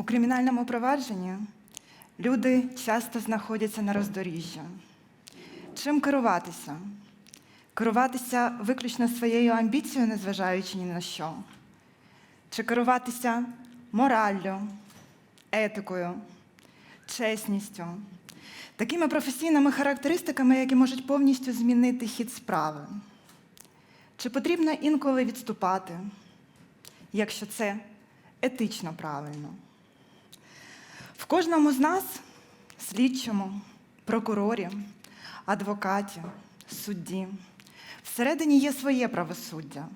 У кримінальному провадженні люди часто знаходяться на роздоріжжі. Чим керуватися? Керуватися виключно своєю амбіцією, незважаючи ні на що? Чи керуватися мораллю, етикою, чесністю, такими професійними характеристиками, які можуть повністю змінити хід справи? Чи потрібно інколи відступати, якщо це етично правильно? Кожному з нас, слідчому, прокурорі, адвокаті, судді, всередині є своє правосуддя.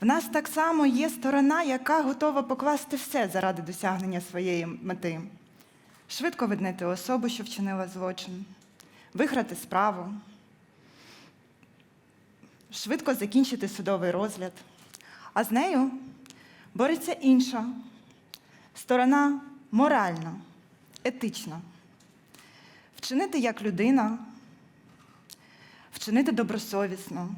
В нас так само є сторона, яка готова покласти все заради досягнення своєї мети. Швидко виднити особу, що вчинила злочин, виграти справу, швидко закінчити судовий розгляд. А з нею бореться інша сторона моральна, етична. Вчинити як людина, вчинити добросовісно,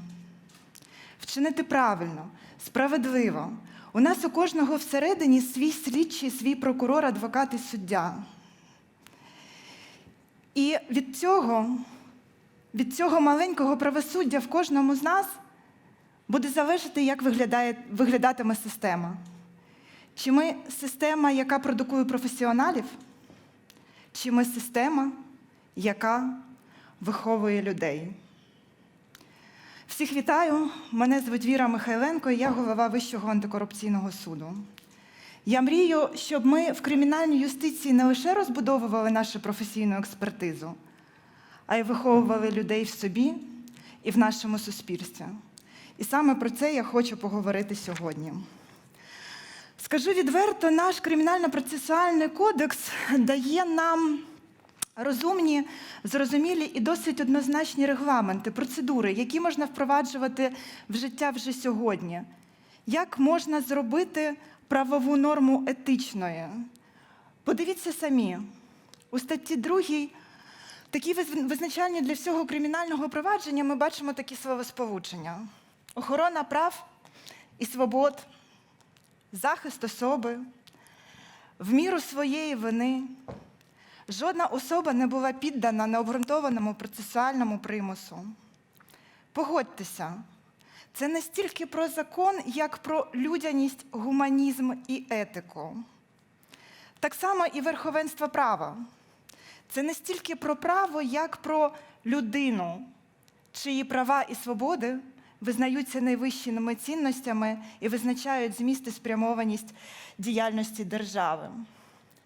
вчинити правильно, справедливо. У нас у кожного всередині свій слідчий, свій прокурор, адвокат і суддя. І від цього, від цього маленького правосуддя в кожному з нас буде залежати, як виглядає, виглядатиме система. Чи ми система, яка продукує професіоналів, чи ми система, яка виховує людей? Всіх вітаю! Мене звуть Віра Михайленко, і я голова Вищого антикорупційного суду. Я мрію, щоб ми в кримінальній юстиції не лише розбудовували нашу професійну експертизу, а й виховували людей в собі і в нашому суспільстві. І саме про це я хочу поговорити сьогодні. Скажу відверто, наш кримінально-процесуальний кодекс дає нам розумні, зрозумілі і досить однозначні регламенти, процедури, які можна впроваджувати в життя вже сьогодні. Як можна зробити правову норму етичною? Подивіться самі, у статті 2, такі визначальні для всього кримінального провадження, ми бачимо такі словосполучення: охорона прав і свобод, захист особи, в міру своєї вини. Жодна особа не була піддана необґрунтованому процесуальному примусу. Погодьтеся, це не стільки про закон, як про людяність, гуманізм і етику. Так само і верховенство права. Це не стільки про право, як про людину, чиї права і свободи визнаються найвищими цінностями і визначають зміст і спрямованість діяльності держави.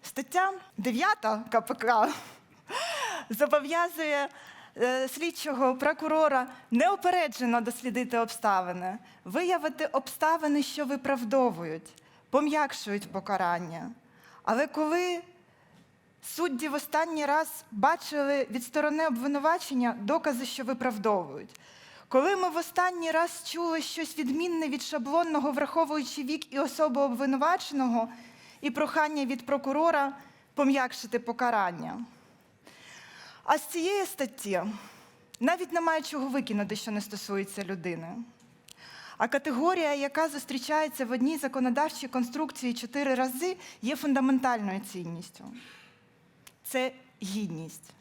Стаття 9 КПК зобов'язує е, слідчого прокурора неопереджено дослідити обставини, виявити обставини, що виправдовують, пом'якшують покарання. Але коли судді в останній раз бачили від сторони обвинувачення докази, що виправдовують, коли ми в останній раз чули щось відмінне від шаблонного, враховуючи вік і особу обвинуваченого, і прохання від прокурора пом'якшити покарання. А з цієї статті навіть немає чого викинути, що не стосується людини. А категорія, яка зустрічається в одній законодавчій конструкції чотири рази, є фундаментальною цінністю. Це гідність.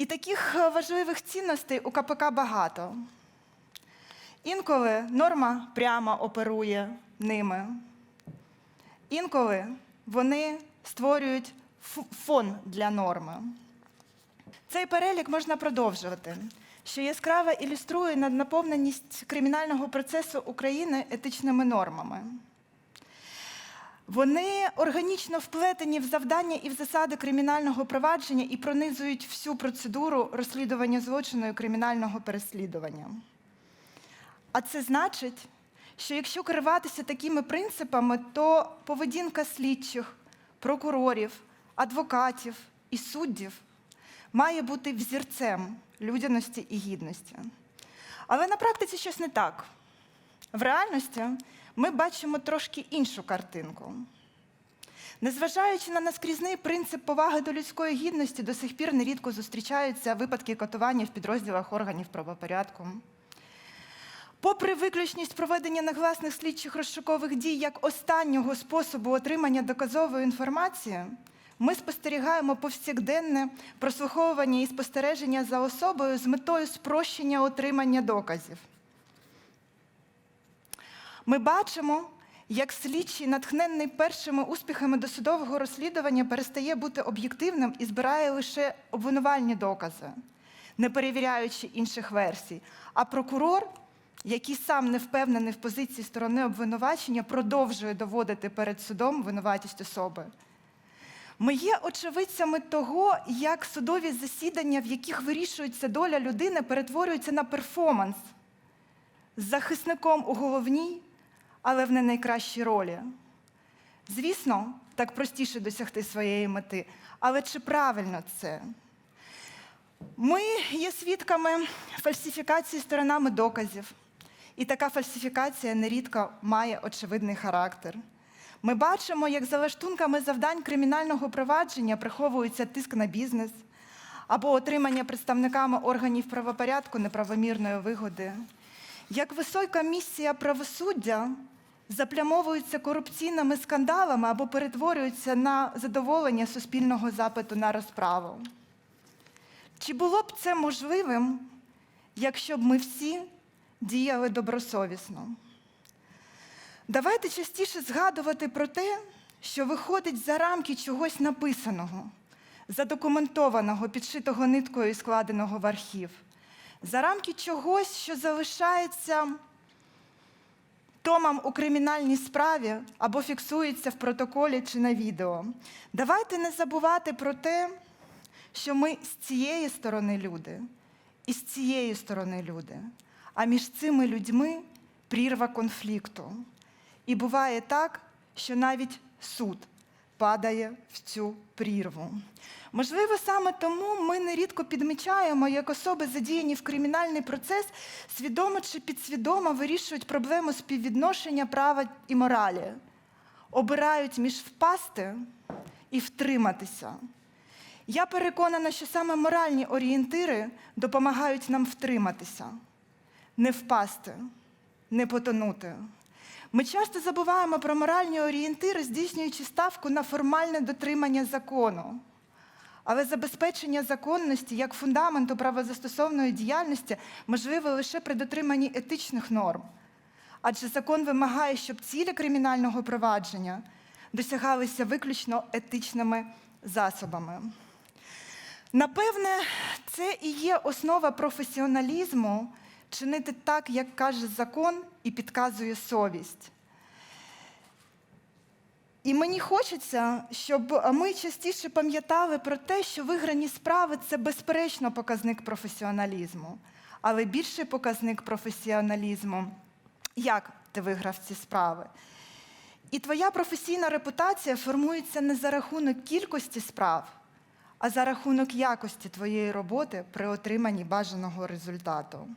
І таких е, важливих цінностей у КПК багато. Інколи норма прямо оперує ними. Інколи вони створюють фон для норми. Цей перелік можна продовжувати, що яскраво ілюструє наднаповненість кримінального процесу України етичними нормами. Вони органічно вплетені в завдання і в засади кримінального провадження і пронизують всю процедуру розслідування злочину і кримінального переслідування. А це значить, що якщо керуватися такими принципами, то поведінка слідчих, прокурорів, адвокатів і суддів має бути взірцем людяності і гідності. Але на практиці щось не так. В реальності ми бачимо трошки іншу картинку. Незважаючи на наскрізний принцип поваги до людської гідності, до сих пір нерідко зустрічаються випадки катування в підрозділах органів правопорядку. Попри виключність проведення негласних слідчих розшукових дій як останнього способу отримання доказової інформації, ми спостерігаємо повсякденне прослуховування і спостереження за особою з метою спрощення отримання доказів. Ми бачимо, як слідчий, натхненний першими успіхами досудового розслідування, перестає бути об'єктивним і збирає лише обвинувальні докази, не перевіряючи інших версій. А прокурор, який сам не впевнений в позиції сторони обвинувачення, продовжує доводити перед судом винуватість особи. Ми є очевидцями того, як судові засідання, в яких вирішується доля людини, перетворюються на перформанс з захисником у головній, але в не найкращій ролі. Звісно, так простіше досягти своєї мети, але чи правильно це? Ми є свідками фальсифікації сторонами доказів, і така фальсифікація нерідко має очевидний характер. Ми бачимо, як за лаштунками завдань кримінального провадження приховується тиск на бізнес або отримання представниками органів правопорядку неправомірної вигоди, як висока місія правосуддя заплямовується корупційними скандалами або перетворюється на задоволення суспільного запиту на розправу. Чи було б це можливим, якщо б ми всі діяли добросовісно? Давайте частіше згадувати про те, що виходить за рамки чогось написаного, задокументованого, підшитого ниткою і складеного в архів, за рамки чогось, що залишається томом у кримінальній справі або фіксується в протоколі чи на відео. Давайте не забувати про те, що ми з цієї сторони люди і з цієї сторони люди, а між цими людьми прірва конфлікту. І буває так, що навіть суд падає в цю прірву. Можливо, саме тому ми нерідко підмічаємо, як особи, задіяні в кримінальний процес, свідомо чи підсвідомо вирішують проблему співвідношення права і моралі, обирають між впасти і втриматися. Я переконана, що саме моральні орієнтири допомагають нам втриматися, не впасти, не потонути. Ми часто забуваємо про моральні орієнтири, здійснюючи ставку на формальне дотримання закону. Але забезпечення законності як фундаменту правозастосовної діяльності можливе лише при дотриманні етичних норм. Адже закон вимагає, щоб цілі кримінального провадження досягалися виключно етичними засобами. Напевне, це і є основа професіоналізму чинити так, як каже закон і підказує совість. І мені хочеться, щоб ми частіше пам'ятали про те, що виграні справи це безперечно показник професіоналізму, але більший показник професіоналізму, як ти виграв ці справи. І твоя професійна репутація формується не за рахунок кількості справ, а за рахунок якості твоєї роботи при отриманні бажаного результату.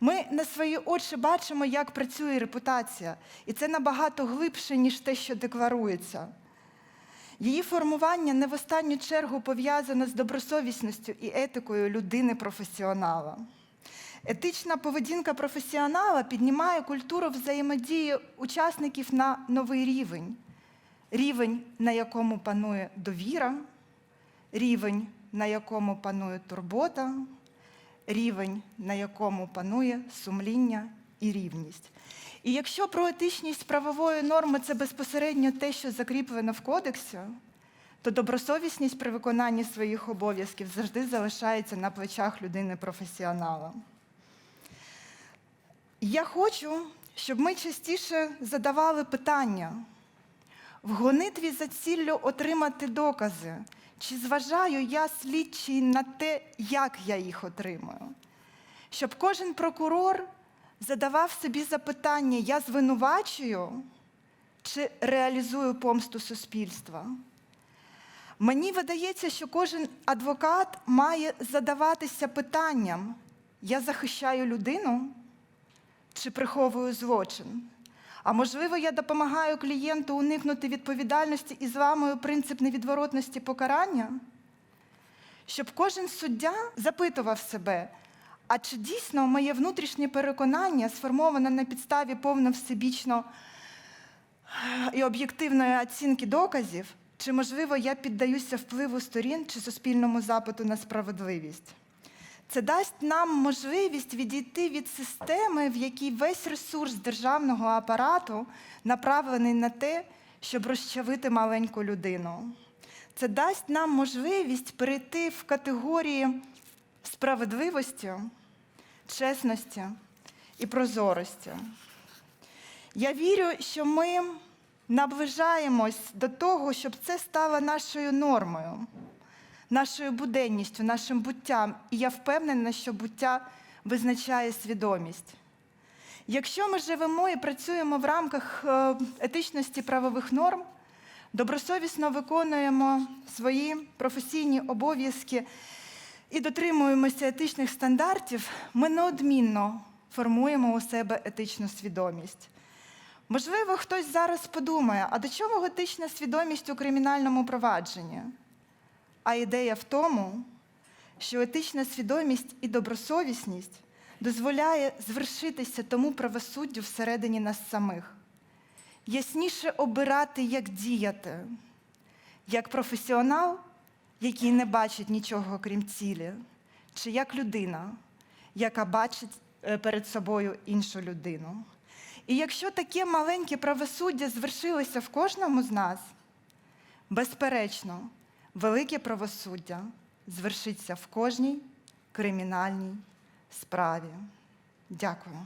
Ми на свої очі бачимо, як працює репутація, і це набагато глибше, ніж те, що декларується. Її формування не в останню чергу пов'язано з добросовісністю і етикою людини-професіонала. Етична поведінка професіонала піднімає культуру взаємодії учасників на новий рівень, рівень, на якому панує довіра, рівень, на якому панує турбота, рівень, на якому панує сумління і рівність. І якщо про етичність правової норми це безпосередньо те, що закріплено в кодексі, то добросовісність при виконанні своїх обов'язків завжди залишається на плечах людини-професіонала. Я хочу, щоб ми частіше задавали питання в гонитві за ціллю отримати докази. Чи зважаю я слідчий на те, як я їх отримую? Щоб кожен прокурор задавав собі запитання: я звинувачую чи реалізую помсту суспільства? Мені видається, що кожен адвокат має задаватися питанням: я захищаю людину чи приховую злочин? А можливо, я допомагаю клієнту уникнути відповідальності і зламую принцип невідворотності покарання? Щоб кожен суддя запитував себе, А чи дійсно моє внутрішнє переконання сформоване на підставі повно всебічно і об'єктивної оцінки доказів, чи, можливо, я піддаюся впливу сторін чи суспільному запиту на справедливість? Це дасть нам можливість відійти від системи, в якій весь ресурс державного апарату направлений на те, щоб розчавити маленьку людину. Це дасть нам можливість перейти в категорії справедливості, чесності і прозорості. Я вірю, що ми наближаємось до того, щоб це стало нашою нормою, нашою буденністю, нашим буттям. І я впевнена, що буття визначає свідомість. Якщо ми живемо і працюємо в рамках е, етичності правових норм, добросовісно виконуємо свої професійні обов'язки і дотримуємося етичних стандартів, ми неодмінно формуємо у себе етичну свідомість. Можливо, хтось зараз подумає, а до чого етична свідомість у кримінальному провадженні? А ідея в тому, що етична свідомість і добросовісність дозволяє звершитися тому правосуддю всередині нас самих, ясніше обирати, як діяти, як професіонал, який не бачить нічого крім цілі, чи як людина, яка бачить е, перед собою іншу людину. І якщо таке маленьке правосуддя звершилося в кожному з нас, безперечно, велике правосуддя звершиться в кожній кримінальній справі. Дякую.